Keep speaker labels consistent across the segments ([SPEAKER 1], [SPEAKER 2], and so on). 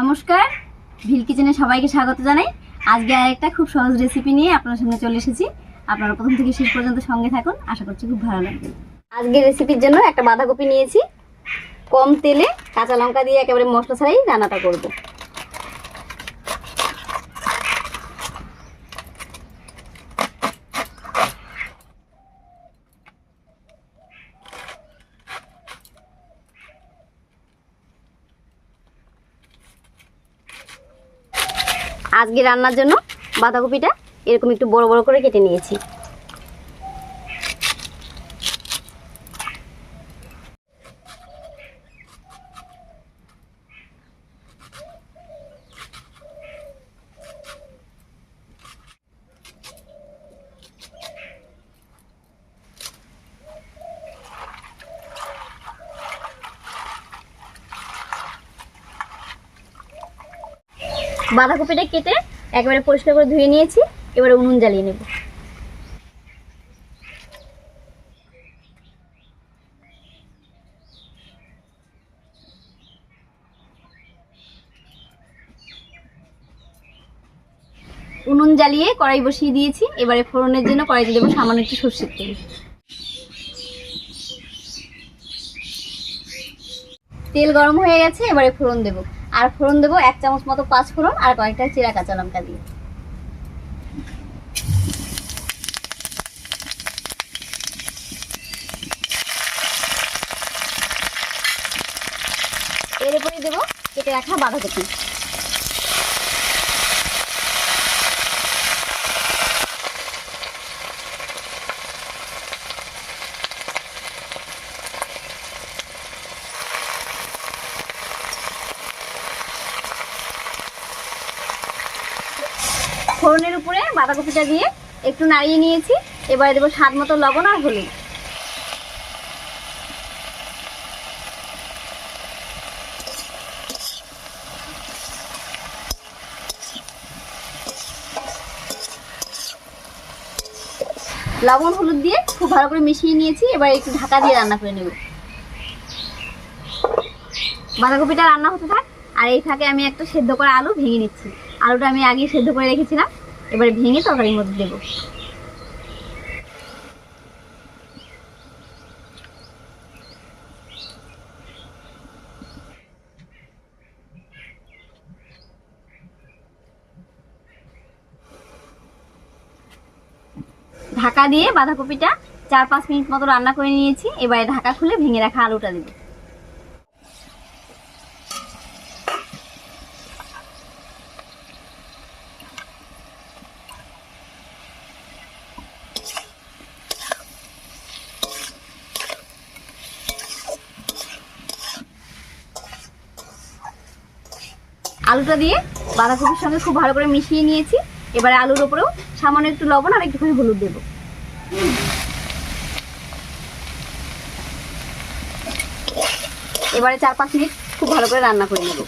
[SPEAKER 1] নমস্কার। ভিল কিচেনে সবাইকে স্বাগত জানাই। আজকে আর একটা খুব সহজ রেসিপি নিয়ে আপনার সামনে চলে এসেছি। আপনারা প্রথম থেকে শেষ পর্যন্ত সঙ্গে থাকুন। আশা করছি খুব ভালো লাগবে। আজকে রেসিপির জন্য একটা বাঁধাকপি নিয়েছি। কম তেলে কাঁচা লঙ্কা দিয়ে একেবারে মশলা ছাড়াই রান্নাটা করব। আজকে রান্নার জন্য বাঁধাকপিটা এরকম একটু বড় বড় করে কেটে নিয়েছি। বাঁধাকপিটা কেটে একেবারে পরিষ্কার করে ধুয়ে নিয়েছি, এবারে উনুন জ্বালিয়ে নেব। উনুন জ্বালিয়ে কড়াই বসিয়ে দিয়েছি, এবারে ফোড়নের জন্য কড়াইতে দেবো সামান্য একটু সর্ষের তেল। তেল গরম হয়ে গেছে, এবারে ফোড়ন দেবো। আর ফোড়ন দেবো এক চামচ মতো পাঁচ ফোড়ন আর কয়েকটা চিরা কাঁচা লঙ্কা দিয়ে। এর উপরে দেবো কেটে রাখা বাঁধাকপি। ফোড়নের উপরে বাঁধাকপিটা দিয়ে একটু নাড়িয়ে নিয়েছি। এবারে দেবো স্বাদ মতো লবণ আর হলুদ। লবণ হলুদ দিয়ে খুব ভালো করে মিশিয়ে নিয়েছি। এবার একটু ঢাকা দিয়ে রান্না করে নেব। বাঁধাকপিটা রান্না হতে থাক। আর এই ফাঁকে আমি একটা সেদ্ধ করা আলু ভেঙে নিচ্ছি। আলুটা আমি আগে সেদ্ধ করে রেখেছিলাম। এবারে ভেঙে তরকারির মধ্যে দেবো। ঢাকা দিয়ে বাঁধাকপিটা চার পাঁচ মিনিট মতো রান্না করে নিয়েছি। এবারে ঢাকা খুলে ভেঙে রাখা আলুটা দেবো। আলুটা দিয়ে বাঁধাকপির সঙ্গে খুব ভালো করে মিশিয়ে নিয়েছি। এবারে আলুর ওপরেও সামান্য একটু লবণ আর একটুখানি হলুদ দেবো। এবারে চার পাঁচ মিনিট খুব ভালো করে রান্না করে নেব।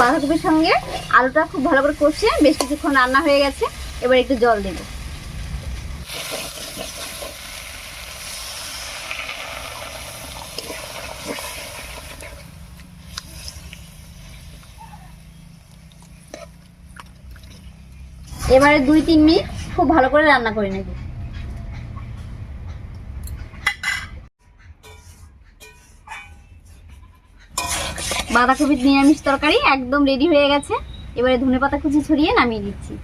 [SPEAKER 1] বাঁধাকপির সঙ্গে আলুটা খুব ভালো করে কষিয়ে বেশ কিছুক্ষণ রান্না হয়ে গেছে। এবার একটু জল দেবো। এবারে দুই তিন মিনিট খুব ভালো করে রান্না করে নেব। বাঁধাকপির নিরামিষ তরকারি একদম রেডি হয়ে গেছে। এবারে ধনে পাতা কুচি ছড়িয়ে নামিয়ে দিচ্ছি।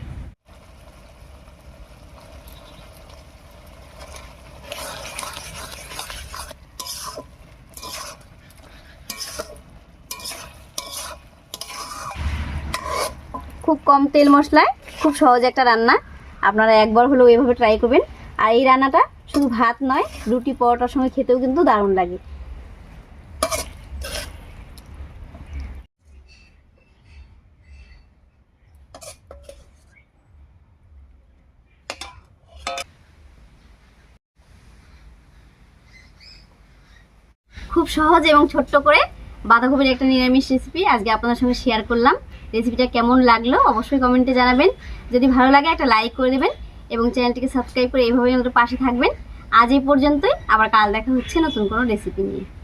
[SPEAKER 1] খুব কম তেল মশলায় খুব সহজ একটা রান্না। আপনারা একবার হলেও এভাবে ট্রাই করবেন। আর এই রান্নাটা শুধু ভাত নয়, রুটি পরোটার সঙ্গে খেতেও কিন্তু দারুণ লাগে। খুব সহজ এবং ছোট্ট করে বাঁধাকপির একটা নিরামিষ রেসিপি আজকে আপনাদের সঙ্গে শেয়ার করলাম। রেসিপিটা কেমন লাগল অবশ্যই কমেন্টে জানাবেন। যদি ভালো লাগে একটা লাইক করে দেবেন এবং চ্যানেলটিকে সাবস্ক্রাইব করে এইভাবেই আমাদের পাশে থাকবেন। আজ এই পর্যন্তই, আবার কাল দেখা হচ্ছে নতুন কোনো রেসিপি নিয়ে।